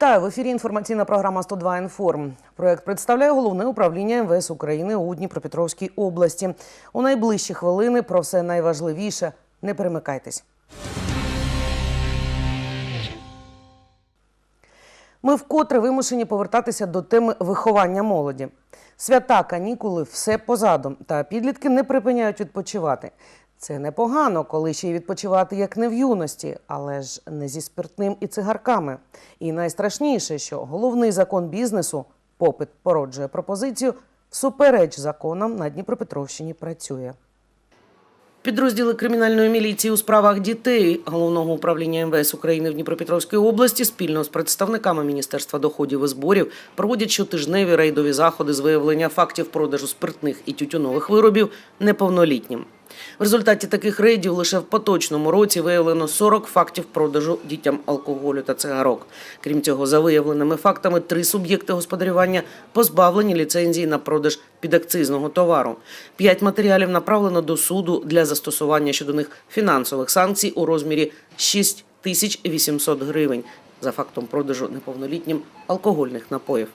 Вітаю в ефірі. Інформаційна програма «102 інформ. Проект представляє головне управління МВС України у Дніпропетровській області. У найближчі хвилини про все найважливіше. Не перемикайтесь. Ми вкотре вимушені повертатися до теми виховання молоді. Свята, канікули, все позаду, та підлітки не припиняють відпочивати. Це непогано, коли ще й відпочивати як не в юності, але ж не зі спиртним і цигарками. І найстрашніше, що головний закон бізнесу попит породжує пропозицію, всупереч законам на Дніпропетровщині працює. Підрозділи кримінальної міліції у справах дітей головного управління МВС України в Дніпропетровській області спільно з представниками Міністерства доходів і зборів проводять щотижневі рейдові заходи з виявлення фактів продажу спиртних і тютюнових виробів неповнолітнім. В результаті таких рейдів лише в поточному році виявлено 40 фактів продажу дітям алкоголю та цигарок. Крім цього, за виявленими фактами, три суб'єкти господарювання позбавлені ліцензії на продаж підакцизного товару. П'ять матеріалів направлено до суду для застосування щодо них фінансових санкцій у розмірі 6 тисяч 800 гривень за фактом продажу неповнолітнім алкогольних напоїв.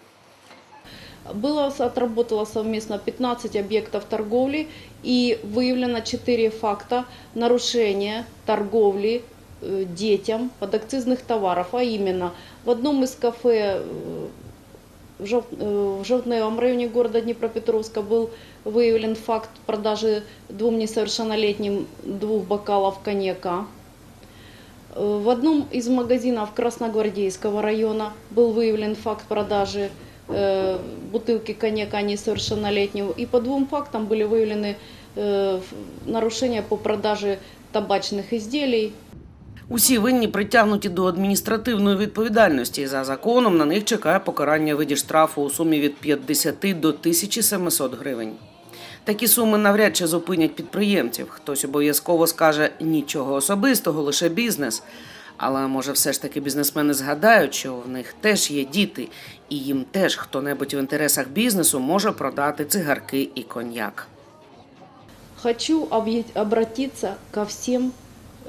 Было отработало совместно 15 объектов торговли и выявлено 4 факта нарушения торговли э, детям подакцизных товаров, а именно в одном из кафе э, э, в Желтневом районе города Днепропетровска был выявлен факт продажи двум несовершеннолетним двух бокалов коньяка. В одном из магазинов Красногвардейского района был выявлен факт продажи бутылки коньяка несовершеннолетнего. И по двум фактам были выявлены э, ф- нарушения по продаже табачных изделий, Усі винні притягнуті до адміністративної відповідальності. За законом на них чекає покарання в виді штрафу у сумі від 50 до 1700 гривень. Такі суми навряд чи зупинять підприємців. Хтось обов'язково скаже нічого особистого, лише бізнес. Але може, все ж таки бізнесмени згадають, що в них теж є діти, і їм теж хто-небудь в інтересах бізнесу може продати цигарки і коньяк. Хочу объ- обратиться ко всем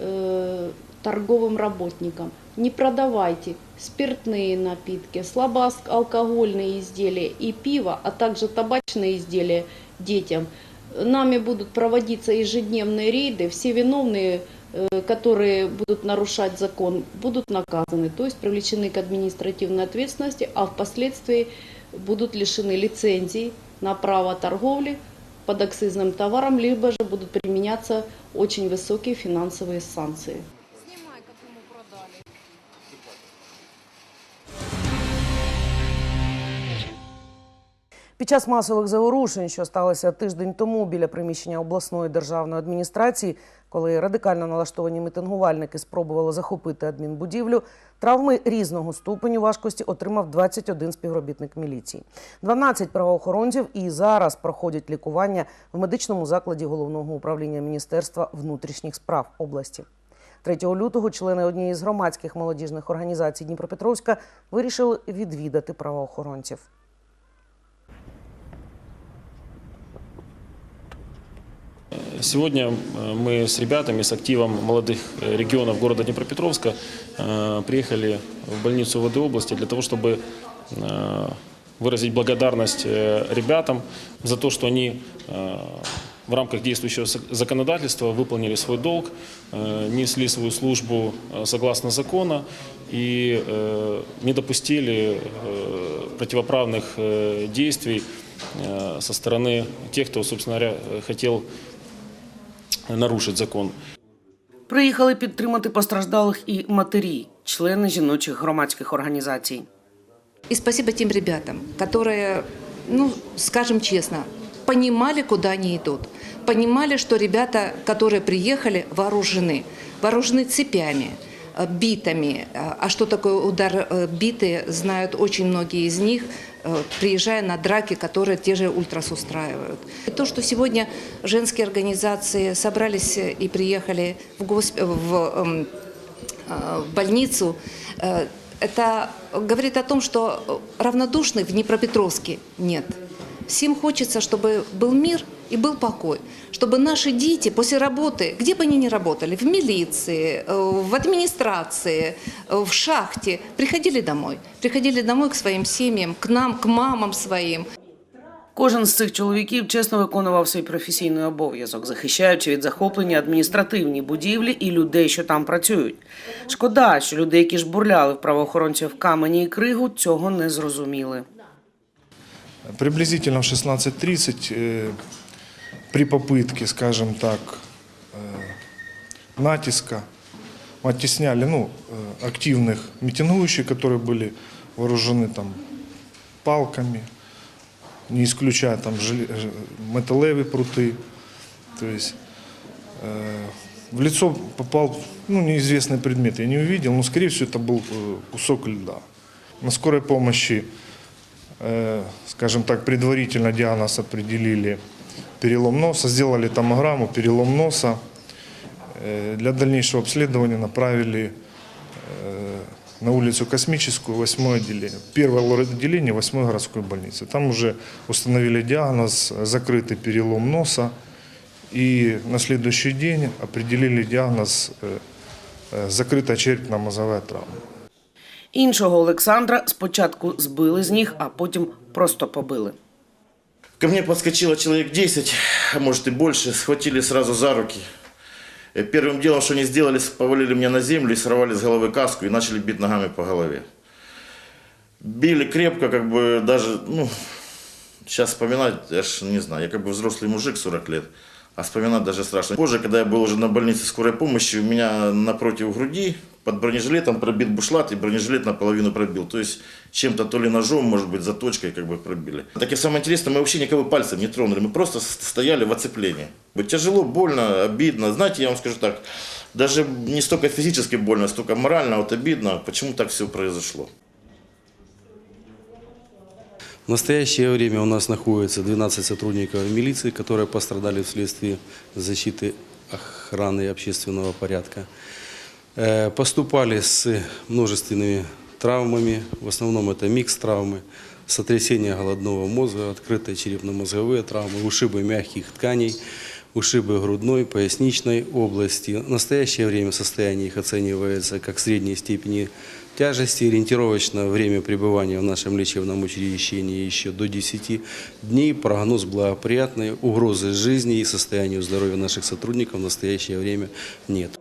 э, торговым работникам. Не продавайте спиртные напитки, слабоалкогольные изделия и пиво, а также табачные изделия детям. Нами будут проводиться ежедневные рейды. Все виновные, э, которые будут нарушать закон, будут наказаны, то есть привлечены к административной ответственности, а впоследствии будут лишены лицензий на право торговли под акцизным товаром, либо же будут применяться очень высокие финансовые санкции. Снимай, как ему продали. Під час масових заворушень, що сталося тиждень тому біля приміщення обласної державної адміністрації, коли радикально налаштовані мітингувальники спробували захопити адмінбудівлю, травми різного ступеню важкості отримав 21 співробітник міліції. 12 правоохоронців і зараз проходять лікування в медичному закладі головного управління Міністерства внутрішніх справ області. 3 лютого члени однієї з громадських молодіжних організацій Дніпропетровська вирішили відвідати правоохоронців. Сегодня э, мы с ребятами, с активом молодых э, регионов города Днепропетровска э, приехали в больницу ВД области для того, чтобы выразить благодарность ребятам за то, что они в рамках действующего зак- законодательства выполнили свой долг, несли свою службу согласно закона и не допустили противоправных действий со стороны тех, кто, собственно говоря, хотел нарушить закон. Приїхали підтримати постраждалих і матері, члени жіночих громадських організацій. И спасибо тем ребятам, которые, ну, скажем честно, понимали, куда они идут. Понимали, что ребята, которые приехали, вооружены. Вооружены цепями, э, Битами. Э, А что такое удар э, биты, знают очень многие из них, э, приезжая на драки, которые те же ультрас устраивают. И то, что сегодня женские организации собрались э, и приехали в, госп- в эм, э, в больницу, э, это говорит о том, что равнодушных в Днепропетровске нет. Всем хочется, чтобы был мир и был покой. Чтобы наши дети после работы, где бы они ни работали, в милиции, э, в администрации, э, в шахте, приходили домой. Приходили домой к своим семьям, к нам, к мамам своим. Кожен з цих чоловіків чесно виконував свій професійний обов'язок, захищаючи від захоплення адміністративні будівлі і людей, що там працюють. Шкода, що люди, які ж бурляли в правоохоронців камені і кригу, цього не зрозуміли. Приблизительно в 16.30 э, при попытке, скажем так, э, натиска оттесняли ну, э, активных митингующих, которые были вооружены там, палками, не исключая там ж- металлевые пруты. То есть э, в лицо попал ну, неизвестный предмет. Я не увидел, но, скорее всего, это был э, кусок льда. На скорой помощи э, скажем так, предварительно диагноз определили перелом носа, сделали томограмму, перелом носа. Э, Для дальнейшего обследования направили э, на улицу Космическую, 8 отделение. Первое отделение 8 городской больницы. Там уже установили диагноз, закрытый перелом носа. И на следующий день определили диагноз э, э, закрытая черепно-мозговая травма. Іншого Олександра спочатку збили з ніг, а потім просто побили. Ко мне подскочило человек 10, а может и больше, схватили сразу за руки. Э, Первым делом, что они сделали, повалили меня на землю и сорвали с головы каску и начали бить ногами по голове. Били крепко, как бы даже, ну, сейчас вспоминать, я ж не знаю, я как бы взрослый мужик 40 лет, а вспоминать даже страшно. Позже, когда я был уже на больнице скорой помощи, у меня напротив груди под бронежилетом пробит бушлат, и бронежилет наполовину пробил. То есть чем-то, то ли ножом, может быть, заточкой как бы пробили. Так и самое интересное, мы вообще никого пальцем не тронули, мы просто стояли в оцеплении. Тяжело, больно, обидно. Знаете, я вам скажу так, даже не столько физически больно, столько морально вот обидно, почему так все произошло. В настоящее время у нас находится 12 сотрудников милиции, которые пострадали вследствие защиты охраны общественного порядка. Э, Поступали с множественными травмами, в основном это микс-травмы, сотрясение головного мозга, открытые черепно-мозговые травмы, ушибы мягких тканей, ушибы грудной, поясничной области. В настоящее время состояние их оценивается как средней степени тяжести. Ориентировочно время пребывания в нашем лечебном учреждении еще до 10 дней. Прогноз благоприятный. Угрозы жизни и состоянию здоровья наших сотрудников в настоящее время нет.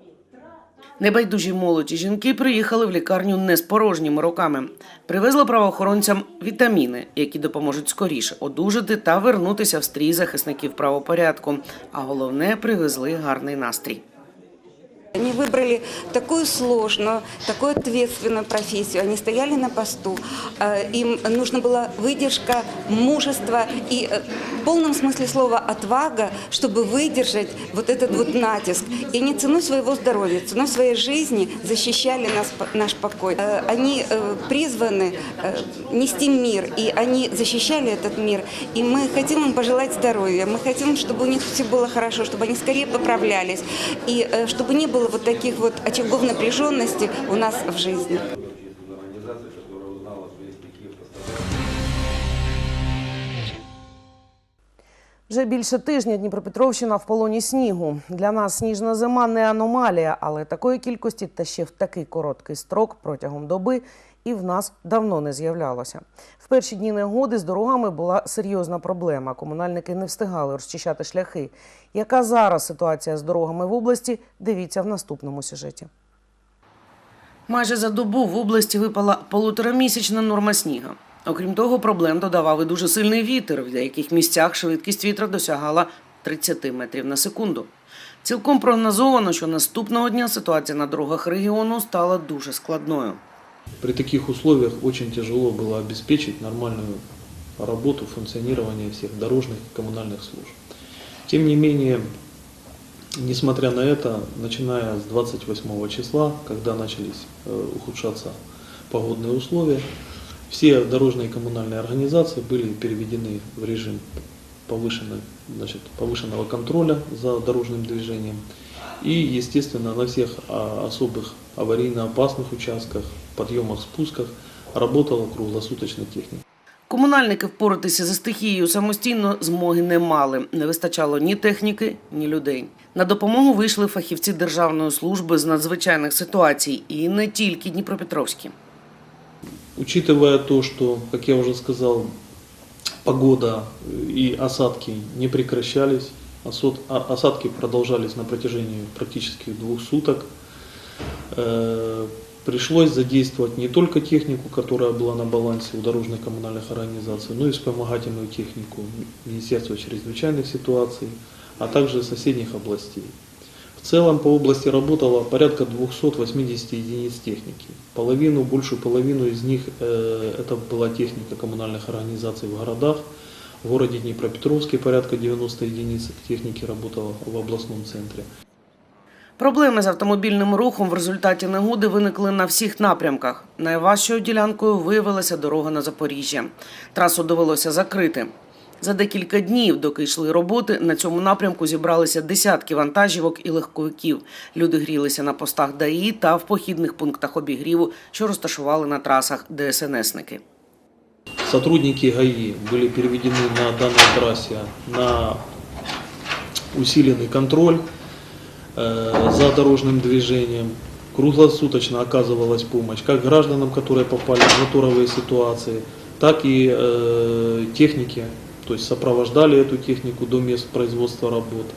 Небайдужі молоді жінки приїхали в лікарню не з порожніми руками. Привезли правоохоронцям вітаміни, які допоможуть скоріше одужати та вернутися в стрій захисників правопорядку. А головне, привезли гарний настрій. Они выбрали такую сложную, такую ответственную профессию. Они стояли на посту. Э, Им нужна была выдержка, мужество и э, в полном смысле слова отвага, чтобы выдержать вот этот вот натиск. И они ценой своего здоровья, ценой своей жизни защищали нас, наш покой. Э, Они призваны нести мир, и они защищали этот мир. И мы хотим им пожелать здоровья, мы хотим, чтобы у них все было хорошо, чтобы они скорее поправлялись, и чтобы не было вот таких вот очагов напряженности у нас в жизни. Вже більше тижня Дніпропетровщина в полоні снігу. Для нас сніжна зима не аномалія, але такої кількості та ще в такий короткий строк протягом доби і в нас давно не з'являлося. В перші дні негоди з дорогами була серйозна проблема. Комунальники не встигали розчищати шляхи. Яка зараз ситуація з дорогами в області? Дивіться в наступному сюжеті. Майже за добу в області випала полуторамісячна норма сніга. Окрім того, проблем додавав і дуже сильний вітер. В деяких місцях швидкість вітра досягала 30 метрів на секунду. Цілком прогнозовано, що наступного дня ситуація на дорогах регіону стала дуже складною. При таких условиях очень тяжело было обеспечить нормальную работу, функционирование всех дорожных и коммунальных служб. Тем не менее, несмотря на это, начиная с 28 числа, когда начались э, ухудшаться погодные условия, все дорожные и коммунальные организации были переведены в режим повышенной, значит, повышенного контроля за дорожным движением. И, естественно, на всех а, особых аварийно опасных участках, подъемах, спусках работала круглосуточная техника. Комунальники впоратися зі стихією самостійно змоги не мали. Не вистачало ні техніки, ні людей. На допомогу вийшли фахівці Державної служби з надзвичайних ситуацій і не тільки Дніпропетровські. Учитывая то, что, как я уже сказал, погода и осадки не прекращались, осад- а- осадки продолжались на протяжении практически двух суток, э, пришлось задействовать не только технику, которая была на балансе у дорожных коммунальных организаций, но и вспомогательную технику Министерства чрезвычайных ситуаций, а также соседних областей. В целом по области работало порядка 280 единиц техники. Половину, большую половину из них э, это была техника коммунальных организаций в городах. В городе Днепропетровске порядка 90 единиц техники работало в областном центре. Проблеми з автомобільним рухом в результаті негоди виникли на всіх напрямках. Найважчою ділянкою виявилася дорога на Запоріжжя. Трасу довелося закрити. За декілька днів, доки йшли роботи, на цьому напрямку зібралися десятки вантажівок і легковиків. Люди грілися на постах ДАІ та в похідних пунктах обігріву, що розташували на трасах ДСНСники. Сотрудники ГАИ были переведены на данной трассе на усиленный контроль э, за дорожным движением. Круглосуточно оказывалась помощь как гражданам, которые попали в заторовые ситуации, так и э, технике, то есть сопровождали эту технику до мест производства работ.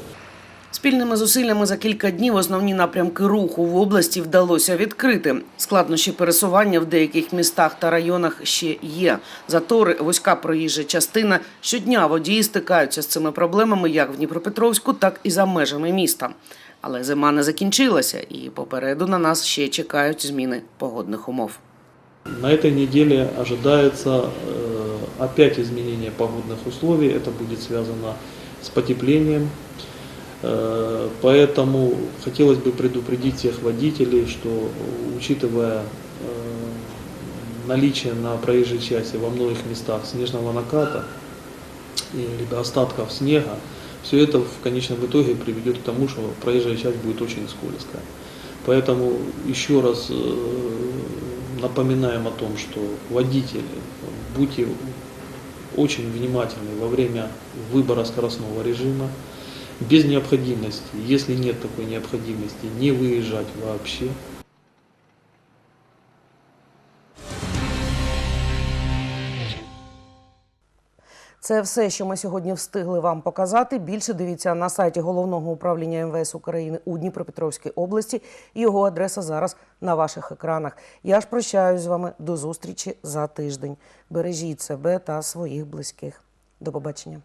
Спільними зусиллями за кілька днів основні напрямки руху в області вдалося відкрити. Складнощі пересування в деяких містах та районах ще є. Затори, вузька проїжджа частина. Щодня водії стикаються з цими проблемами як в Дніпропетровську, так і за межами міста. Але зима не закінчилася, і попереду на нас ще чекають зміни погодних умов. На этой неделе ожидается э, опять изменение погодных условий. Это будет связано с потеплением. Э, Поэтому хотелось бы предупредить всех водителей, что учитывая э, наличие на проезжей части во многих местах снежного наката и либо остатков снега, все это в конечном итоге приведет к тому, что проезжая часть будет очень скользкая. Поэтому еще раз э, напоминаем о том, что водители, будьте очень внимательны во время выбора скоростного режима, без необходимости, если нет такой необходимости, не выезжать вообще. Це все, що ми сьогодні встигли вам показати. Більше дивіться на сайті головного управління МВС України у Дніпропетровській області. Його адреса зараз на ваших екранах. Я ж прощаюсь з вами до зустрічі за тиждень. Бережіть себе та своїх близьких. До побачення.